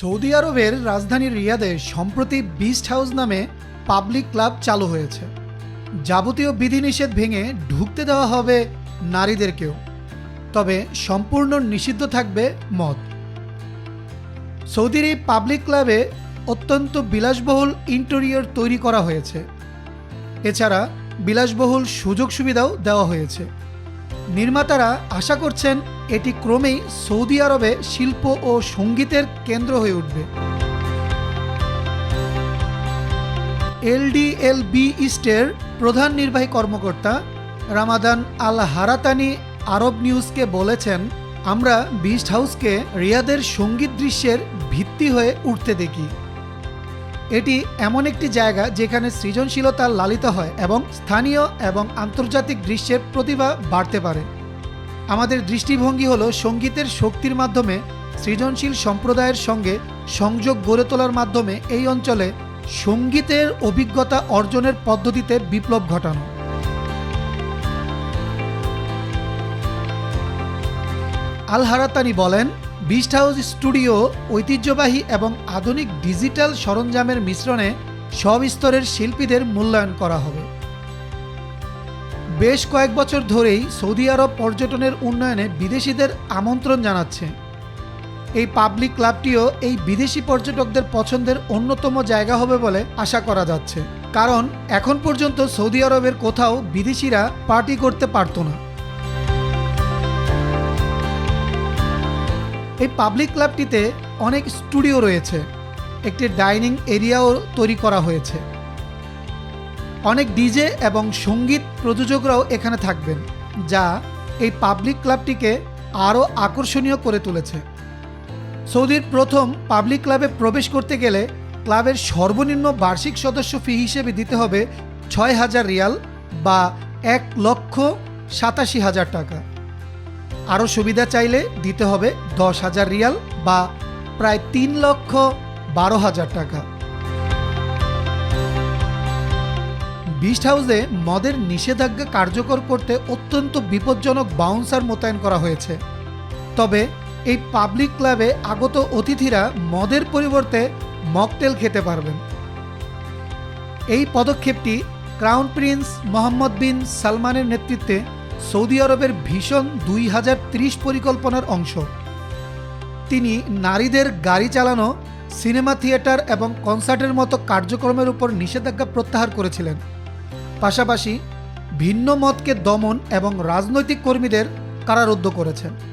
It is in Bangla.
সৌদি আরবের রাজধানী রিয়াদে সম্প্রতি বিস্ট হাউস নামে পাবলিক ক্লাব চালু হয়েছে। যাবতীয় বিধিনিষেধ ভেঙে ঢুকতে দেওয়া হবে নারীদেরকেও। তবে সম্পূর্ণ নিষিদ্ধ থাকবে মদ। সৌদির এই পাবলিক ক্লাবে অত্যন্ত বিলাসবহুল ইন্টেরিয়র তৈরি করা হয়েছে। এছাড়া বিলাসবহুল সুযোগ সুবিধাও দেওয়া হয়েছে। নির্মাতারা আশা করছেন এটি ক্রমেই সৌদি আরবে শিল্প ও সঙ্গীতের কেন্দ্র হয়ে উঠবে। এলডিএল বি ইস্টের প্রধান নির্বাহী কর্মকর্তা রামাদান আল হারাতানি আরব নিউজকে বলেছেন, আমরা বিস্ট হাউসকে রিয়াদের সংগীত দৃশ্যের ভিত্তি হয়ে উঠতে দেখি। এটি এমন একটি জায়গা যেখানে সৃজনশীলতা লালিত হয় এবং স্থানীয় এবং আন্তর্জাতিক দৃশ্যের প্রতিভা বাড়তে পারে। আমাদের দৃষ্টিভঙ্গি হলো সঙ্গীতের শক্তির মাধ্যমে সৃজনশীল সম্প্রদায়ের সঙ্গে সংযোগ গড়ে তোলার মাধ্যমে এই অঞ্চলে সঙ্গীতের অভিজ্ঞতা অর্জনের পদ্ধতিতে বিপ্লব ঘটানো। আল হারাতানি বলেন বিস্ট হাউস স্টুডিও ঐতিহ্যবাহী এবং আধুনিক ডিজিটাল সরঞ্জামের মিশ্রণে সব স্তরের শিল্পীদের মূল্যায়ন করা হবে। বেশ কয়েক বছর ধরেই সৌদি আরব পর্যটনের উন্নয়নে বিদেশিদের আমন্ত্রণ জানাচ্ছে। এই পাবলিক ক্লাবটিও এই বিদেশি পর্যটকদের পছন্দের অন্যতম জায়গা হবে বলে আশা করা যাচ্ছে। কারণ এখন পর্যন্ত সৌদি আরবের কোথাও বিদেশিরা পার্টি করতে পারতো না। এই পাবলিক ক্লাবটিতে অনেক স্টুডিও রয়েছে। একটি ডাইনিং এরিয়াও তৈরি করা হয়েছে। অনেক ডিজে এবং সংগীত প্রযোজকরাও এখানে থাকবেন, যা এই পাবলিক ক্লাবটিকে আরও আকর্ষণীয় করে তুলেছে। সৌদির প্রথম পাবলিক ক্লাবে প্রবেশ করতে গেলে ক্লাবের সর্বনিম্ন বার্ষিক সদস্য ফি হিসেবে দিতে হবে ছয় হাজার রিয়াল বা এক লক্ষ সাতাশি হাজার টাকা। আরও সুবিধা চাইলে দিতে হবে দশ হাজার রিয়াল বা প্রায় তিন লক্ষ বারো হাজার টাকা। বিস্ট হাউসে মদের নিষেধাজ্ঞা কার্যকর করতে অত্যন্ত বিপজ্জনক বাউন্সার মোতায়েন করা হয়েছে। তবে এই পাবলিক ক্লাবে আগত অতিথিরা মদের পরিবর্তে মকটেল খেতে পারবেন। এই পদক্ষেপটি ক্রাউন প্রিন্স মোহাম্মদ বিন সালমানের নেতৃত্বে সৌদি আরবের ভীষণ দুই হাজার ত্রিশ পরিকল্পনার অংশ। তিনি নারীদের গাড়ি চালানো, সিনেমা থিয়েটার এবং কনসার্টের মতো কার্যক্রমের উপর নিষেধাজ্ঞা প্রত্যাহার করেছিলেন। পাশাপাশি ভিন্ন মতকে দমন এবং রাজনৈতিক কর্মীদের কারারুদ্ধ করেছেন।